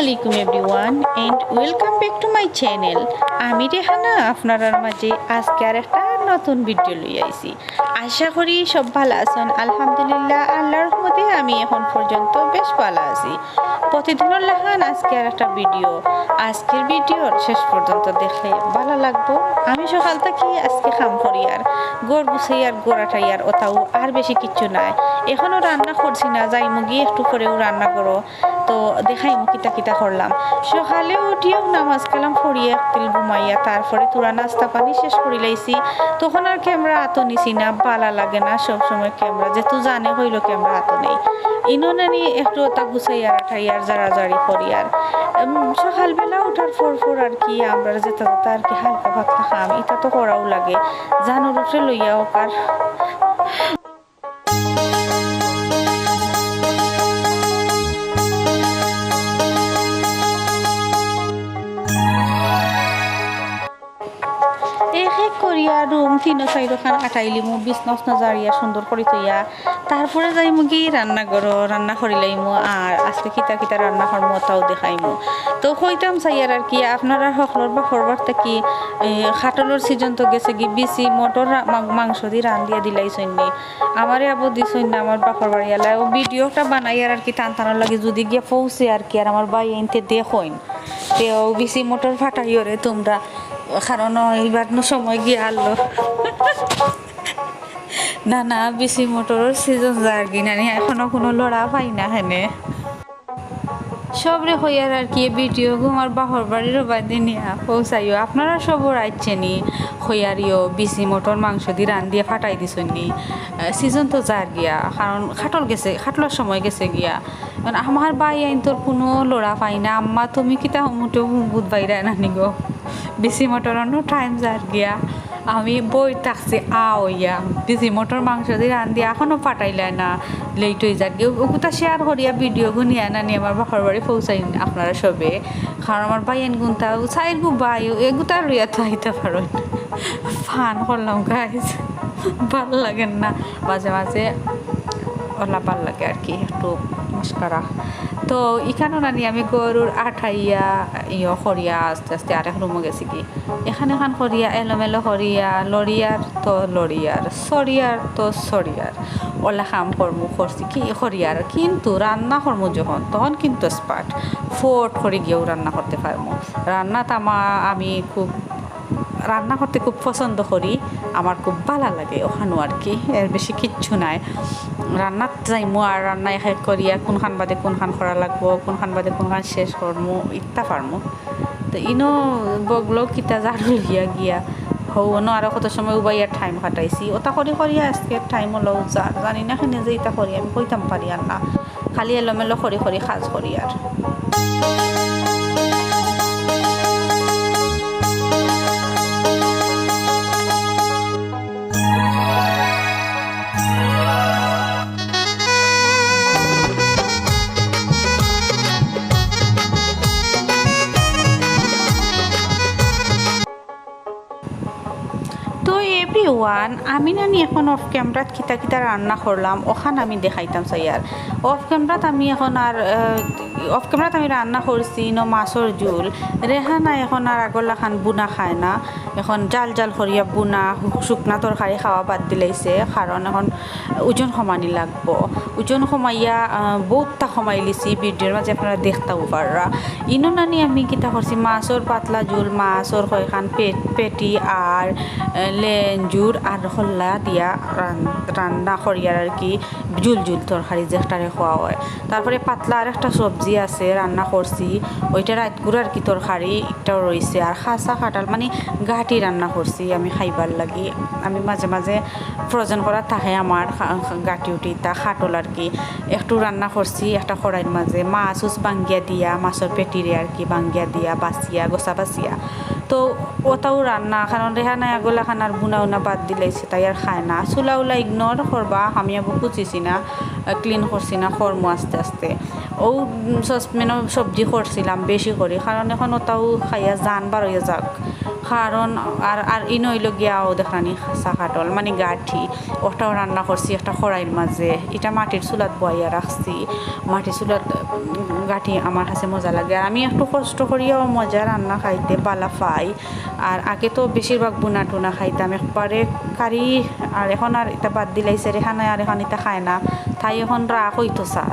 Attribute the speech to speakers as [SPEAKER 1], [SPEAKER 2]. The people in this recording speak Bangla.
[SPEAKER 1] আলাইকুম everyone and welcome back to my channel আমি রেহানা আপনার মাঝে আজকে আর একটা নতুন ভিডিও লই আইছি। আশা করি সব ভালো আছেন। আলহামদুলিল্লাহ, আল্লাহর রহমতে আমি এখন পর্যন্ত বেশ ভালো আছি। প্রতিদিনের লাহান আজকে আর একটা ভিডিও আজকের ভিডিওর শেষ পর্যন্ত দেখলে ভালো লাগবো। আমি সকাল থেকে আজকে খাম করি আর গোড় গুছাই আর গোড়াটাই আর ওটাও আর বেশি কিচ্ছু নাই। এখনও রান্না করছি না, যাই মুগি একটু করেও রান্না করো। তো দেখাই মু কিতা কিতা করলাম। সকালে উঠিয়েও নামাজ কালাম ফরিয়ে একটিল ঘুমাইয়া তারপরে তোরা নাস্তা পানি শেষ করে লাইছি। তখন আর ক্যামেরা হাতও নিছি না ভালা লাগে না সবসময় ক্যামেরা, যে যেহেতু জানে হইল ক্যামেরা হাতও নেই। ইনোনানি একটু ওটা আর জারা জারি করি আর। সকালবেলা ওঠার পর পর আর কি আমরা যেটা যেটা আর কি হালকা পাতলা খাম, এটা তো করাও লাগে। জানুর উপরে লইয়া হোক করিয়া রুম তিন চাইরো খান আটাইলি মু বিছনস নজারিয়া সুন্দর করে তৈয়া তারপরে যাই মুগি রান্না করো রান্না করিলাইমু আর আজকে কিতা কিতা রান্না করমু তাও দেখাইমু। তো হইতাম চাইয়ার আর কি, আপনারা সকলের বা করবার থাকি খাটলের সিজন তো গেছে কি বিচি মটর মাংস দি রান দিয়া দিলাইছেন নি আমারে আবু দিছেন না আমার বাপর বাড়ি এলাই ও ভিডিওটা বানাই আর কি, টান টানার লাগে যদি গিয়ে পৌঁছে আর কি, আর আমার বাই এনতে দেখইন। তেও বিচি মটর ফাটাইও রে তোমরা। কারণ এইবার নো সময় গিয়ে আনলো না না বেশি মোটরের সিজন যার কি নানি এখনও কোনো লড়া পাই না হেনে। সবরে হইয়ার আর কি ভিডিও ঘুমার বাহর বাড়ির বাদে নিয়া পৌঁছাইও। আপনারা সবর আইছেনি হইয়ারিও বিসি মোটর মাংস দিয়ে রান দিয়ে ফাটাই দিছনি সিজন তো যার গিয়া, কারণ খাটল গেছে, খাটলার সময় গেছে গিয়া। কারণ আমার বাই আইন তোর কোনো লড়া পাই না, আম্মা তুমি কিতা মুটেও বুধ বাইরা নানি গো। বিসি মোটরনো টাইম যার গিয়া আমি বই থাকছি আ ওইয়া বিজি মোটর মাংস দিয়ে রান্ধি এখনও পাঠাইলে না লেট হয়ে যাক ওগুতা শেয়ার করিয়া ভিডিও গুনিয়া নানি আমার বাপর বাড়ি পৌঁছাই আপনারা সবে। কারণ আমার বাইন গুনতা চাইর গু বাই এগুতা লইয়া তো আইতে পারো ফান করলাম গাইজ ভালো লাগেন না। মাঝে মাঝে ওলা ভালো লাগে আর কি, একটু মস্কারা। তো এখানেও নানি আমি গরুর আঠাইয়া, ইয় করিয়া আস্তে আস্তে আর এক রুমো গেছি কি। এখানে এখান করিয়া এলোমেলো করিয়া লরিয়ার তো লরিয়ার সরিয়ার তো সরিয়ার ওলা কাম কর্ম করছি কি করিয়ার কিন্তু রান্না কর্ম যখন, তখন কিন্তু স্পার্ট ফোর্ট করে গিয়েও রান্না করতে পারব রান্নাত আমা আমি খুব রান্না করতে খুব পছন্দ করি। আমার খুব ভালো লাগে ওখানেও আর কি, এর বেশি কিচ্ছু নাই। রান্নাত যাইমু আর রান্না শেষ করিয়া কোনখান বাদে কোনখান করা লাগবো, কোনখান বাদে কোনখান শেষ করমু ইত্যা পারমু। তো ইনো বগলো কিতা জারু লইয়া গিয়া। হৌনো আরও কত সময় উবাইয়ার টাইম কাটাইছি। ওটা করি করি আজকে টাইম হলো জানি না খেনে যে ইটা করি, আমি কইতাম পারি আর না। খালি এলোমেলো করি করি সাজ করি আর। আমি নানি এখন অফ ক্যামেরাত কিতা কিতা রান্না করলাম, ওখান আমি দেখাইতাম চাই আর। অফ ক্যামেরাত আমি এখন আর অফ ক্যামেরাত আমি রান্না করছি, ন মাছর জোল। রেহানা এখন আর আগলা খান বুনা খায় না। এখন জাল জাল করিয়া বুনা, শুকনা তরকারি খাওয়া বাদ দিলাইছে কারণ এখন ওজন সমানি লাগবো। ওজন সমাইয়া বহুতটা সমাই লিছি ভিডিওর মাঝে আপনারা দেখতেও পাররা ইনো নানি আমি কিতা করছি মাছর পাতলা জোল মাছর কয়খান পেট পেটি আর লেঞ্জুর আর হল্লা দিয়া রান- রান্না করিয়ার আর কি জুল জুল তরকারি যেটারে খাওয়া হয়। তারপরে পাতলা আর একটা সবজি আছে রান্না করছি ওইটা রাতগুড় আর কি তরকারি একটাও রয়েছে আর খাসা খাটাল মানে গাটি রান্না করছি আমি খাইবার লাগি। আমি মাঝে মাঝে ফ্রোজেন করা থাকে আমার গাটি উঠি তা খাটল আর কি। একটু রান্না করছি একটা কড়াইয়ের মাঝে মাছ উস বাঙ্গিয়া দিয়া মাছের পেটিরে আর কি বাঙ্গিয়া দিয়া, বাছিয়া গোসা বাছিয়া। তো ওটাও রান্না, কারণ রেহানা এগুলা খানার বুনা উনা বাদ দিলাইছে, তাই আর খায় না। চুলা উলা ইগনোর করবা, আমি আবু খুঁজিছি না ক্লিন করছি না কর্ম আস্তে আস্তে। ও সসপেনও সবজি করছিলাম বেশি করে, কারণ এখন ওটাও খাইয়া জান বার হয়ে যাক। কারণ আর আর ইন হইল গিয়াও দেখানি খাসা কাটল মানে গাঠি ওটাও রান্না করছি একটা খড়াইয়ের মাঝে এটা মাটির চুলাত বয়াইয়া রাখছি মাটির চুলাত গাঠি আমার কাছে মজা লাগে। আর আমি একটু কষ্ট করিয়াও মজা রান্না খাইতে বালা পাই। আর আগে তো বেশিরভাগ বুনা টুনা খাইতাম। একবারে কারি আর এখন আর এটা বাদ দিলাইছে রেখানে আর এখন এটা খায় না। তাই এখন রাগ হইতো চা